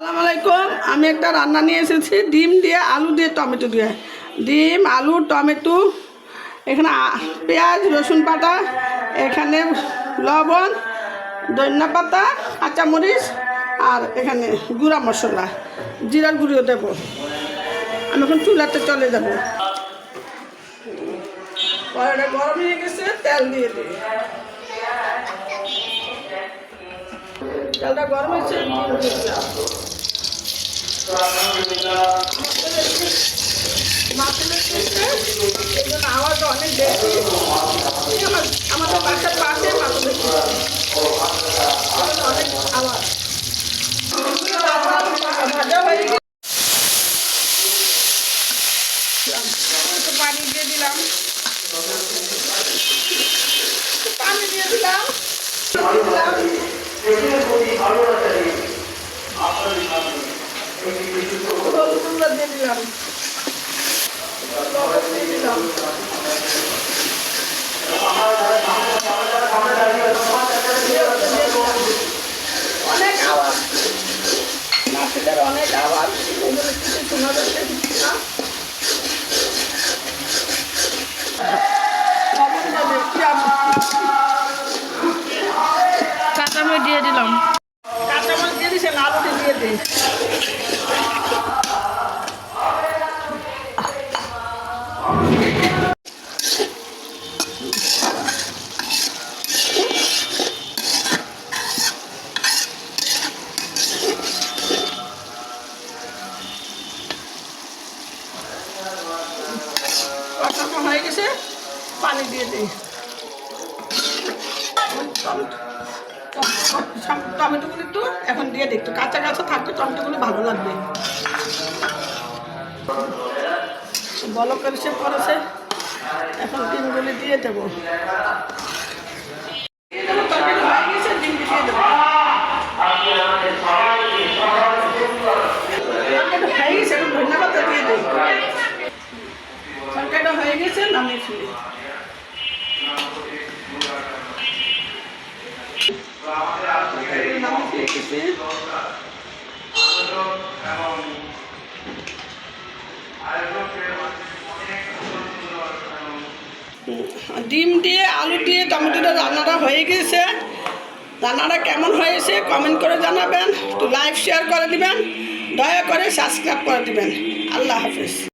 আসসালামু আমি একটা রান্না নিয়ে এসেছি। ডিম দিয়ে আলু দিয়ে টমেটো দিয়ে। ডিম, আলু, টমেটো, এখানে পেঁয়াজ, রসুন পাতা এখানে লবণ, ধনিয়া পাতা, কাঁচামরিচ, আর এখানে গুঁড়া মশলা। জিরার গুঁড়িও দেবো। আমি এখন চুলাতে চলে যাব। গরম হয়ে গেছে, তেল দিয়ে দিই। তেলটা গরম হয়েছে মাছের পিসে এই জন্য অনেক পানি দিয়ে দিলাম একটু পানি দিয়ে দিলাম দিলাম হলুদগুলো দিয়ে দিলাম দিলাম অনেক আওয়াজ নাচেদের অনেক আওয়াজ শোনা যাচ্ছে না দিয়ে দেখলাম কাঁচামরিচ দিয়ে দিলাম কাঁচামাল দিয়ে দিছে আলুটি দিয়ে দিই। কষানো হয়ে গেছে, পানি দিয়ে দিই। টমেটোগুলো একটু এখন দিয়ে দিই, একটু কাঁচা কাঁচা থাকলে টমেটোগুলো ভালো লাগবে। বলক করেছে পরেছে এখন ডিমগুলি দিয়ে দেবো দিয়ে দেবো, তরকারি হয়ে গেছে, ডিমটি দিয়ে দেবো। তরকারিটা হয়ে গেছে, এখন ধনিয়া পাতা দিয়ে দেবো। তরকারিটা ফেলে গেছি ডিম দিয়ে, আলু দিয়ে, টমেটোটা রান্নাটা হয়ে গেছে রান্নাটা কেমন হয়েছে কমেন্ট করে জানাবেন। একটু লাইভ শেয়ার করে দিবেন। দয়া করে সাবস্ক্রাইব করে দিবেন। আল্লাহ হাফিজ।